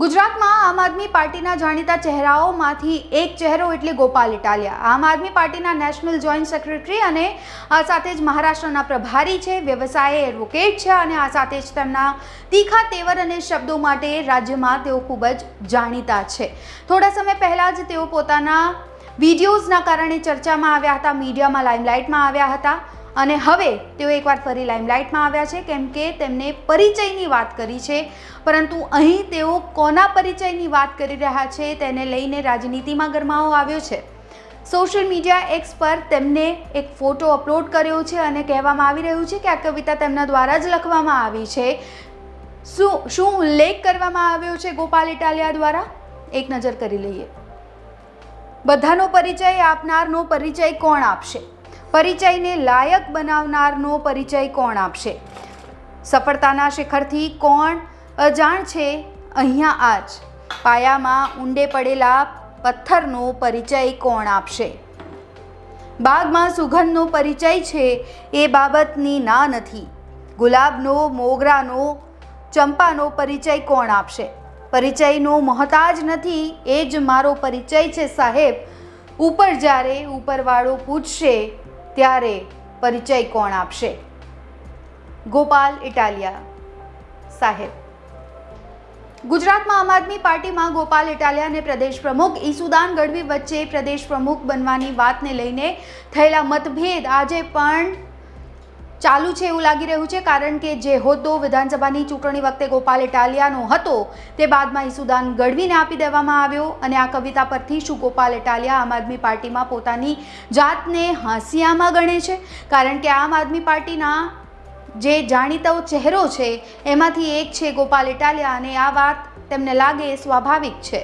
ગુજરાતમાં આમ આદમી પાર્ટીના જાણીતા ચહેરાઓમાંથી એક ચહેરો એટલે ગોપાલ ઇટાલિયા. આમ આદમી પાર્ટીના નેશનલ જોઈન્ટ સેક્રેટરી અને આ સાથે જ મહારાષ્ટ્રના પ્રભારી છે, વ્યવસાય એડવોકેટ છે અને આ સાથે જ તેમના તીખા તેવર અને શબ્દો માટે રાજ્યમાં તેઓ ખૂબ જ જાણીતા છે. થોડા સમય પહેલાં જ તેઓ પોતાના વિડીયોઝના કારણે ચર્ચામાં આવ્યા હતા, મીડિયામાં લાઇમલાઇટમાં આવ્યા હતા. અને હવે તેઓ એકવાર ફરી લાઇમલાઇટમાં આવ્યા છે, કેમ કે તેમને પરિચયની વાત કરી છે. પરંતુ અહીં તેઓ કોના પરિચયની વાત કરી રહ્યા છે, તેને લઈને રાજનીતિમાં ગરમાવો આવ્યો છે. સોશિયલ મીડિયા એક્સ પર તેમને એક ફોટો અપલોડ કર્યો છે અને કહેવામાં આવી રહ્યું છે કે આ કવિતા તેમના દ્વારા જ લખવામાં આવી છે. શું શું ઉલ્લેખ કરવામાં આવ્યો છે ગોપાલ ઇટાલિયા દ્વારા? એક નજર કરી લઈએ. બધાનો પરિચય આપનારનો પરિચય કોણ આપશે? પરિચયને લાયક બનાવનારનો પરિચય કોણ આપશે? સફળતાના શિખરથી કોણ અજાણ છે? અહીંયા આજ પાયામાં ઊંડે પડેલા પથ્થરનો પરિચય કોણ આપશે? બાગમાં સુગંધનો પરિચય છે એ બાબતની ના નથી. ગુલાબનો, મોગરાનો, ચંપાનો પરિચય કોણ આપશે? પરિચયનો મહતાજ નથી, એ જ મારો પરિચય છે સાહેબ. ઉપર જ્યારે ઉપરવાળો પૂછશે ત્યારે પરિચય કોણ આપશે? ગોપાલ ઇટાલિયા સાહેબ. ગુજરાતમાં આમ આદમી પાર્ટીમાં ગોપાલ ઇટાલિયા અને પ્રદેશ પ્રમુખ ઈસુદાન ગઢવી વચ્ચે પ્રદેશ પ્રમુખ બનવાની વાતને લઈને થયેલા મતભેદ આજે પણ ચાલુ છે એવું લાગી રહ્યું છે કારણ કે જે હોદ્દો વિધાનસભાની ચૂંટણી વખતે ગોપાલ ઇટાલિયાનો હતો તે બાદમાં ઈસુદાન ગઢવીને આપી દેવામાં આવ્યો અને આ કવિતા પરથી શું ગોપાલ ઇટાલિયા આમ આદમી પાર્ટીમાં પોતાની જાતને હાંસિયામાં ગણે છે? કારણ કે આમ આદમી પાર્ટીના જે જાણીતો ચહેરો છે, એમાંથી એક છે ગોપાલ ઇટાલિયા અને આ વાત તેમને લાગે સ્વાભાવિક છે.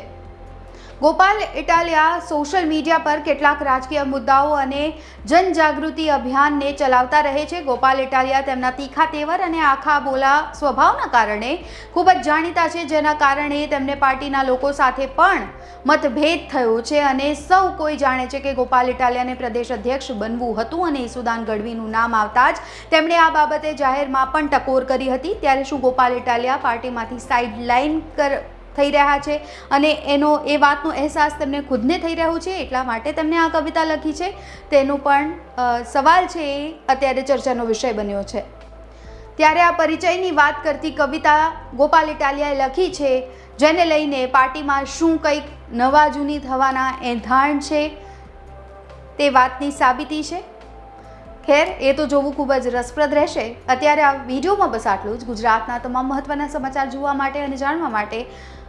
ગોપાલ ઇટાલિયા સોશિયલ મીડિયા પર કેટલાક રાજકીય મુદ્દાઓ અને જનજાગૃતિ અભિયાનને ચલાવતા રહે છે. ગોપાલ ઇટાલિયા તેમના તીખા તેવર અને આખા બોલા સ્વભાવના કારણે ખૂબ જ જાણીતા છે, જેના કારણે તેમને પાર્ટીના લોકો સાથે પણ મતભેદ થયો છે અને સૌ કોઈ જાણે છે કે ગોપાલ ઇટાલિયાને પ્રદેશ અધ્યક્ષ બનવું હતું અને ઈસુદાન ગઢવીનું નામ આવતા જ તેમણે આ બાબતે જાહેરમાં પણ ટકોર કરી હતી. ત્યારે શું ગોપાલ ઇટાલિયા પાર્ટીમાંથી સાઇડ લાઇન કર થઈ રહ્યા છે અને એનો, એ વાતનો અહેસાસ તેમને ખુદને થઈ રહ્યો છે એટલા માટે તેમને આ કવિતા લખી છે. તેનું પણ સવાલ છે એ અત્યારે ચર્ચાનો વિષય બન્યો છે. ત્યારે આ પરિચયની વાત કરતી કવિતા ગોપાલ ઇટાલિયાએ લખી છે, જેને લઈને પાર્ટીમાં શું કંઈક નવા જૂની થવાના એંધાણ છે તે વાતની સાબિતી છે. ખેર, એ તો જોવું ખૂબ જ રસપ્રદ રહેશે. અત્યારે આ વિડીયોમાં બસ આટલું જ. ગુજરાતના તમામ મહત્ત્વના સમાચાર જોવા માટે અને જાણવા માટે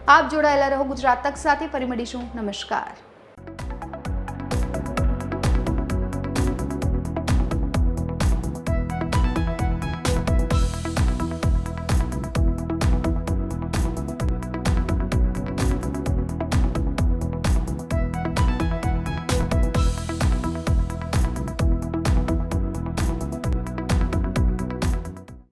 આપ જોડાયેલા રહો ગુજરાત તક સાથે. ફરી મળીશું. નમસ્કાર.